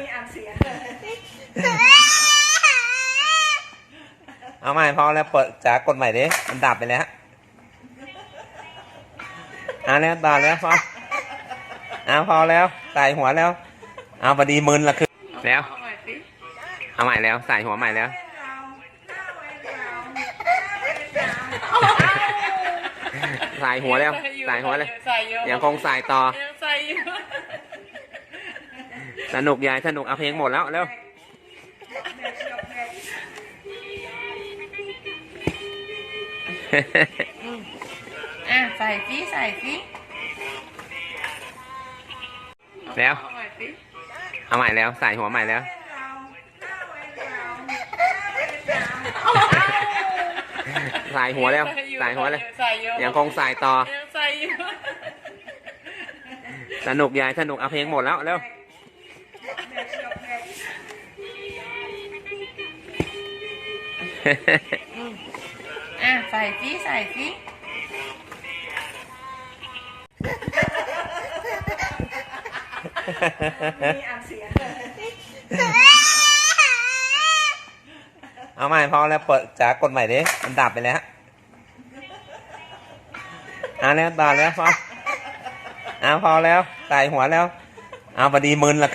มีอันเสียงเอาใหม่พอแล้วเปิดจากกดใหม่ดิมันดับไปแล้วเอาแล้วต่อแล้วพอเอาพอแล้วใส่หัวแล้ว เอาพอดีมึนละคือแล้ว เอาใหม่สิเอาใหม่แล้วใส่หัวใหม่แล้วใส่หัวแล้วใส่หัวเลยใส่อยู่ยังคงใส่ต่อยังใส่อยู่ สนุกยายสนุกเอาเพลงหมดแล้วเร็วอะใส่สิใส่สิแล้วเอาใหม่สิเอาใหม่แล้วใส่หัวใหม่แล้ว ใส่หัวแล้วใส่หัวเลยใส่อยู่ยังคงใส่ต่อยังใส่อยู่สนุกยายสนุกเอาเพลงหมดแล้วเร็ว อะใส่สิใส่สิมีอันเสียงเอาใหม่พอแล้วเปิดจากกดใหม่ดิมันดับไปแล้วเอาแล้วต่อแล้วพอเอาพอแล้วใส่หัวแล้ว เอาพอดีมึนละ